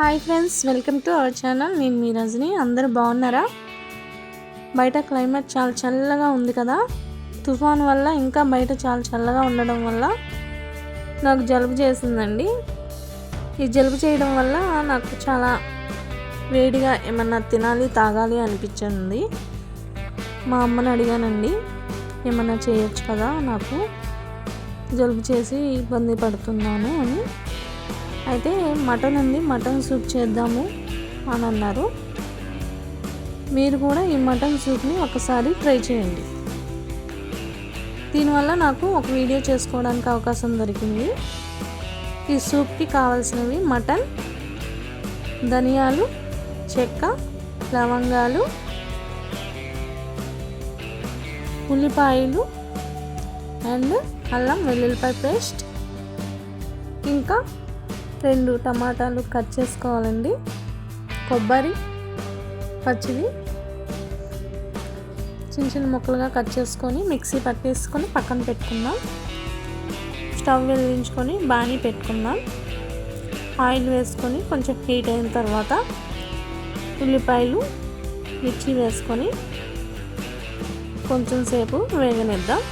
Hi friends welcome to our channel. నేను మీ రజని. అందరూ బాగున్నారా? బయట క్లైమేట్ చాలా చల్లగా ఉంది కదా. తుఫాన్ వల్ల ఇంకా బయట చాలా చల్లగా ఉండడం వల్ల నాకు జలుబు చేసిందండి. ఈ జలుబు చేయడం వల్ల నాకు చాలా వేడిగా ఏమన్నా తినాలి తాగాలి అనిపించింది. మా అమ్మని అడిగానండి ఏమన్నా చేయొచ్చు కదా నాకు? జలుబు చేసి ఇబ్బంది పడుతున్నాను అని. అయితే మటన్ ఉంది మటన్ సూప్ చేద్దాము అని అన్నారు. మీరు కూడా ఈ మటన్ సూప్ని ఒకసారి ట్రై చేయండి. దీనివల్ల నాకు ఒక వీడియో చేసుకోవడానికి అవకాశం దొరికింది. ఈ సూప్కి కావాల్సినవి మటన్ ధనియాలు చెక్క లవంగాలు ఉల్లిపాయలు అండ్ అల్లం వెల్లుల్లిపాయ పేస్ట్. ఇంకా రెండు టమాటాలు కట్ చేసుకోవాలండి. కొబ్బరి పచ్చిది చిన్న చిన్న ముక్కలుగా కట్ చేసుకొని మిక్సీ పట్టేసుకొని పక్కన పెట్టుకుందాం. స్టవ్ వెలిగించుకొని బాణీ పెట్టుకుందాం. ఆయిల్ వేసుకొని కొంచెం హీట్ అయిన తర్వాత ఉల్లిపాయలు మిర్చి వేసుకొని కొంచెం సేపు వేగనిద్దాం.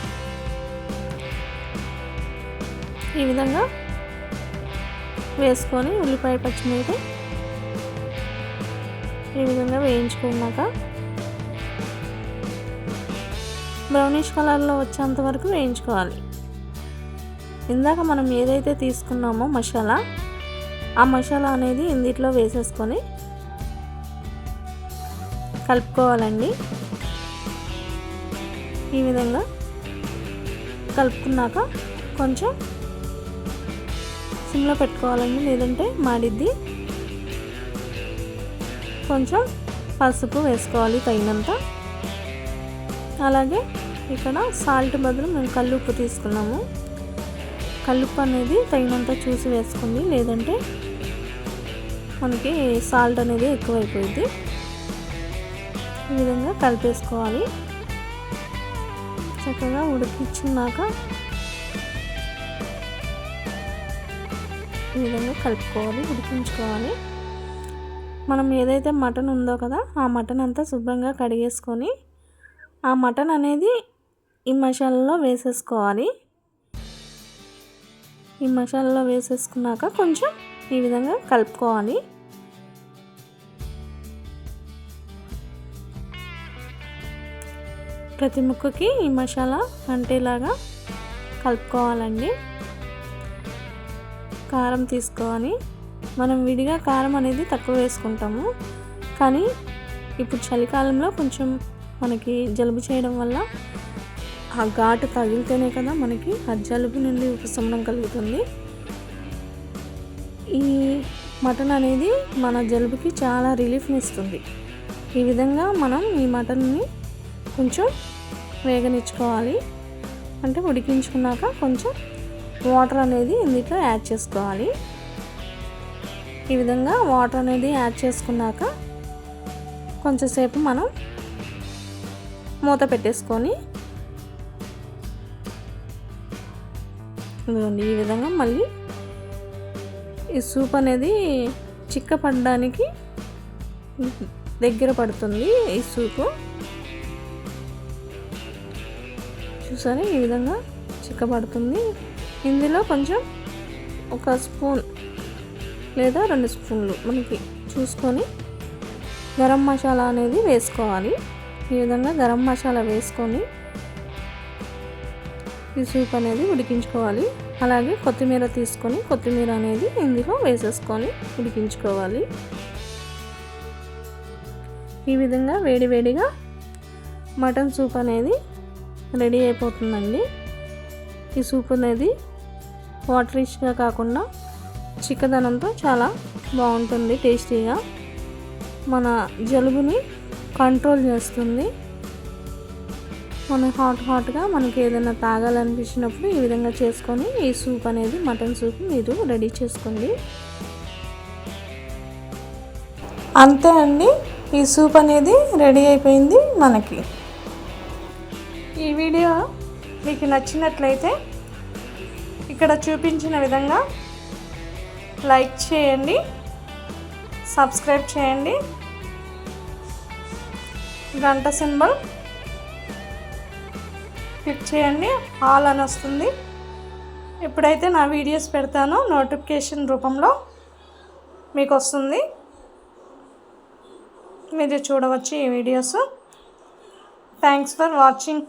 ఈ విధంగా వేసుకొని ఉల్లిపాయ పచ్చిమిరపకాయ ఈ విధంగా వేయించుకున్నాక బ్రౌనిష్ కలర్లో వచ్చేంత వరకు వేయించుకోవాలి. ఇందాక మనం ఏదైతే తీసుకున్నామో మసాలా ఆ మసాలా అనేది ఇందిట్లో వేసేసుకొని కలుపుకోవాలండి. ఈ విధంగా కలుపుకున్నాక కొంచెం సిమ్లో పెట్టుకోవాలండి లేదంటే మాడిద్ది. కొంచెం పసుపు వేసుకోవాలి తగినంత. అలాగే ఇక్కడ సాల్ట్ బదులు మేము కల్లుప్పు తీసుకున్నాము. కల్లుప్పు అనేది తగినంత చూసి వేసుకోండి లేదంటే మనకి సాల్ట్ అనేది ఎక్కువైపోయింది ఈ విధంగా కలిపేసుకోవాలి. చక్కగా ఉడికించున్నాక ఈ విధంగా కలుపుకోవాలి ఉడికించుకోవాలి. మనం ఏదైతే మటన్ ఉందో కదా ఆ మటన్ అంతా శుభ్రంగా కడిగేసుకొని ఆ మటన్ అనేది ఈ మసాలాలో వేసేసుకోవాలి. ఈ మసాలాలో వేసేసుకున్నాక కొంచెం ఈ విధంగా కలుపుకోవాలి. ప్రతి ముక్కకి ఈ మసాలా అంటేలాగా కలుపుకోవాలండి. కారం తీసుకోవాలి. మనం విడిగా కారం అనేది తక్కువ వేసుకుంటాము. కానీ ఇప్పుడు చలికాలంలో కొంచెం మనకి జలుబు చేయడం వల్ల ఆ ఘాటు తగిలితేనే కదా మనకి ఆ జలుబు నుండి ఉపశమనం కలుగుతుంది. ఈ మటన్ అనేది మన జలుబుకి చాలా రిలీఫ్ని ఇస్తుంది. ఈ విధంగా మనం ఈ మటన్ని కొంచెం వేగనిచ్చుకోవాలి. అంటే ఉడికించుకున్నాక కొంచెం వాటర్ అనేది ఇందులో యాడ్ చేసుకోవాలి. ఈ విధంగా వాటర్ అనేది యాడ్ చేసుకున్నాక కొంచెంసేపు మనం మూత పెట్టేసుకొని ఇదిగోండి ఈ విధంగా మళ్ళీ ఈ సూప్ అనేది చిక్కపడడానికి దగ్గర పడుతుంది ఈ సూపు. చూసారా? ఈ విధంగా చిక్కబడుతుంది ఇందులో కొంచెం ఒక స్పూన్ లేదా రెండు స్పూన్లు మనకి చూసుకొని గరం మసాలా అనేది వేసుకోవాలి. ఈ విధంగా గరం మసాలా వేసుకొని ఈ సూప్ అనేది ఉడికించుకోవాలి. అలాగే కొత్తిమీర తీసుకొని కొత్తిమీర అనేది ఇందులో వేసేసుకొని ఉడికించుకోవాలి. ఈ విధంగా వేడివేడిగా మటన్ సూప్ అనేది రెడీ అయిపోతుందండి. ఈ సూప్ అనేది వాటరిష్గా కాకుండా చిక్కదనంతో చాలా బాగుంటుంది టేస్టీగా. మన జలుబుని కంట్రోల్ చేస్తుంది. మన హాట్ హాట్గా మనకి ఏదైనా తాగాలనిపించినప్పుడు ఈ విధంగా చేసుకొని ఈ సూప్ అనేది మటన్ సూప్ మీరు రెడీ చేసుకోండి. అంతే అండి ఈ సూప్ అనేది రెడీ అయిపోయింది మనకి. ఈ వీడియో మీకు నచ్చినట్లయితే ఇక్కడ చూపించిన విధంగా లైక్ చేయండి సబ్స్క్రైబ్ చేయండి. గంట సింబల్ క్లిక్ చేయండి ఆల్ అని వస్తుంది. ఎప్పుడైతే నా వీడియోస్ పెడతానో నోటిఫికేషన్ రూపంలో మీకు వస్తుంది. మీరు చూడవచ్చు ఈ వీడియోస్. Thanks for watching